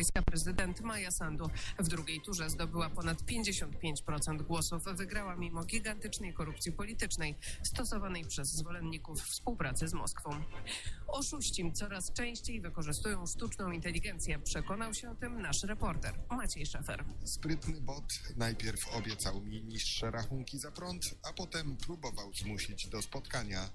Europejska prezydent Maja Sandu. W drugiej turze zdobyła ponad 55% głosów. Wygrała mimo gigantycznej korupcji politycznej stosowanej przez zwolenników współpracy z Moskwą. Oszuści coraz częściej wykorzystują sztuczną inteligencję. Przekonał się o tym nasz reporter Maciej Szefer. Sprytny bot najpierw obiecał mi niższe rachunki za prąd, a potem próbował zmusić do spotkania.